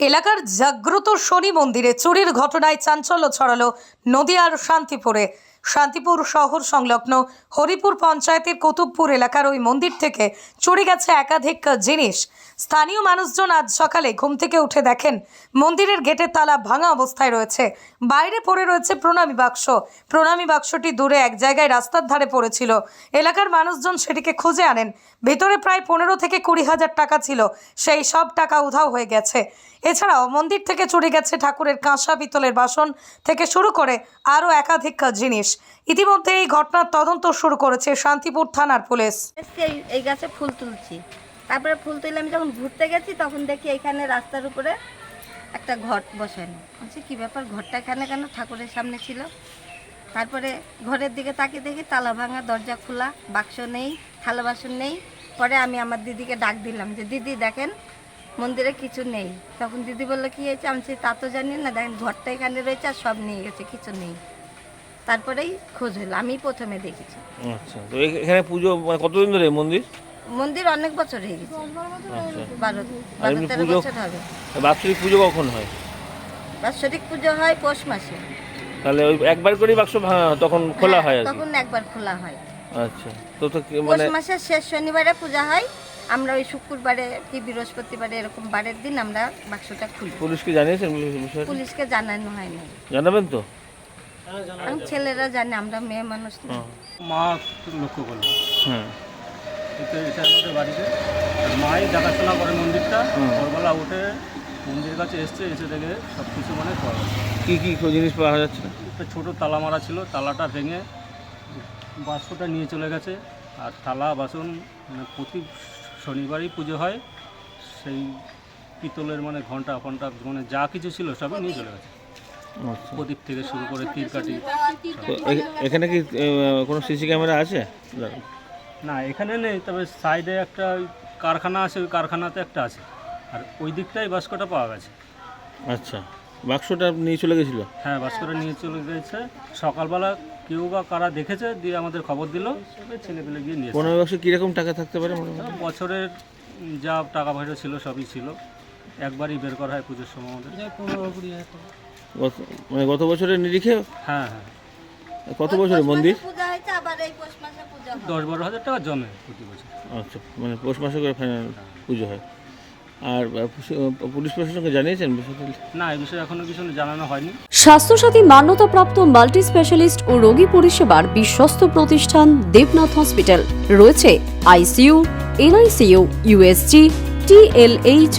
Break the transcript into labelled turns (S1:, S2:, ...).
S1: এলাকার জাগ্রত শনি মন্দিরে চুরির ঘটনায় চাঞ্চল্য ছড়ালো নদিয়ার শান্তিপুরে। শান্তিপুর শহর সংলগ্ন হরিপুর পঞ্চায়েতের কুতুবপুর এলাকার ওই মন্দির থেকে চুরি গেছে একাধিক জিনিস। স্থানীয় মানুষজন আজ সকালে ঘুম থেকে উঠে দেখেন, মন্দিরের গেটের তালা ভাঙা অবস্থায় রয়েছে। বাইরে পড়ে রয়েছে প্রণামী বাক্স। প্রণামী বাক্সটি দূরে এক জায়গায় রাস্তার ধারে পড়েছিল। এলাকার মানুষজন সেটিকে খুঁজে আনেন। ভেতরে প্রায় পনেরো থেকে কুড়ি হাজার টাকা ছিল। সেই সব টাকা উধাও হয়ে গেছে। এছাড়াও মন্দির থেকে চুরি গেছে ঠাকুরের কাঁসা, পিতলের বাসন থেকে শুরু করে আরও একাধিক জিনিস। ইতিমধ্যে এই ঘটনার তদন্ত শুরু করেছে শান্তিপুর থানার পুলিশ।
S2: এই গাছে ফুল তুলছি। তারপরে ফুল তুলে আমি যখন ঘুরতে গেছি, তখন দেখি এখানে রাস্তার উপরে একটা ঘট বসানো। বলছি, কী ব্যাপার? ঘরটা এখানে কেন ঠাকুরের সামনে ছিল? তারপরে ঘরের দিকে তাকিয়ে দেখি তালা ভাঙা, দরজা খোলা, বাক্স নেই, থালা বাসন নেই। পরে আমি আমার দিদিকে ডাক দিলাম যে, দিদি, দেখেন, মন্দিরে কিছু নেই। তখন দিদি বলল, কি হয়েছে? আমি তা তো জানি না। দেখেন, ঘরটা এখানে রয়েছে আর সব নিয়ে গেছে, কিছু নেই। তারপরেই খোঁজ হলো আমি প্রথমে দেখেছি।
S3: আচ্ছা তো এখানে পুজো মানে কতদিন ধরে মন্দির?
S2: মন্দির অনেক বছর হয়ে গেছে।
S3: আচ্ছা।
S2: বারো বারো তেরো বছর হবে।
S3: বাৎসরিক পুজো কখন হয়?
S2: বাৎসরিক পুজো হয় পৌষ মাসে।
S3: তাহলে ওই একবার করেই বাক্স তখন খোলা হয়
S2: হ্যাঁ, তখন একবার খোলা হয়।
S3: আচ্ছা তো তো কি
S2: পৌষ
S3: মানে
S2: মাসের শেষ শনিবারে পূজা হয়। আমরা ওই শুক্রবারে কি বৃহস্পতিবারে এরকম বারের দিন আমরা বাক্সটা খুলি।
S3: পুলিশকে জানিয়েছেন
S2: পুলিশকে জানানো হয়নি।
S3: জানাবেন তো?
S2: ছেলেরা জানে আমরা মেয়ে মানুষ না।
S4: মা লক্ষ্য করল।
S3: হ্যাঁ
S4: এটা এটা আমাদের বাড়িতে। আর মাই দেখাশোনা করে মন্দিরটা। ভোরবেলা উঠে মন্দিরের কাছে এসছে এসে দেখে সব কিছু মানে করা।
S3: কি কি জিনিস পাওয়া যাচ্ছে?
S4: একটা ছোটো তালা মারা ছিল তালাটা ভেঙে বাক্সটা নিয়ে চলে গেছে। আর থালা বাসন মানে প্রতি শনিবারই পুজো হয়। সেই পিতলের মানে ঘণ্টা ফন্টা মানে যা কিছু ছিল সবই নিয়ে চলে গেছে। প্রদীপ থেকে শুরু করে তীরকাঠি
S3: তো এখানে কি কোনো সিসি ক্যামেরা আছে?
S4: না এখানে নেই তবে সাইডে একটা কারখানা আছে ওই কারখানাতে একটা আছে। আর ওই দিকটাই বাস্কটা পাওয়া গেছে।
S3: আচ্ছা। বাক্সটা নিয়ে চলে গেছিল?
S4: হ্যাঁ বাস্কটা নিয়ে চলে গেছে। সকালবেলা কেউ বা কারা দেখেছে দিয়ে আমাদের খবর দিল ছেলে পেলে গিয়ে নিয়ে।
S3: পনেরো বাক্সে কীরকম টাকা থাকতে পারে
S4: বছরের যা টাকা পয়সা ছিল সবই ছিল। একবারই বের করা হয় পুজোর সময় আমাদের।
S3: গত মানে গত বছরের নিরিখে?
S4: হ্যাঁ হ্যাঁ।
S3: কত বছরের মন্দির?
S2: পূজা হয়েছে আবার এই পৌষ মাসে পূজা হয়।
S4: দশ বারো হাজার টাকা জমে প্রতি বছর।
S3: আচ্ছা মানে পৌষ মাসে করে ফাইনাল পুজো হয়। আর আহ, পুলিশ- পুলিশ প্রশাসনকে জানিয়েছেন বিষয়টা?
S4: না এই বিষয়ে এখনও কিছু জানানো হয়নি।
S5: স্বাস্থ্যসাথী মান্যতাপ্রাপ্ত মাল্টি স্পেশালিস্ট ও রোগী পরিষেবার বিশ্বস্ত প্রতিষ্ঠান দেবনাথ হসপিটাল। রয়েছে ICU NICU USG TLH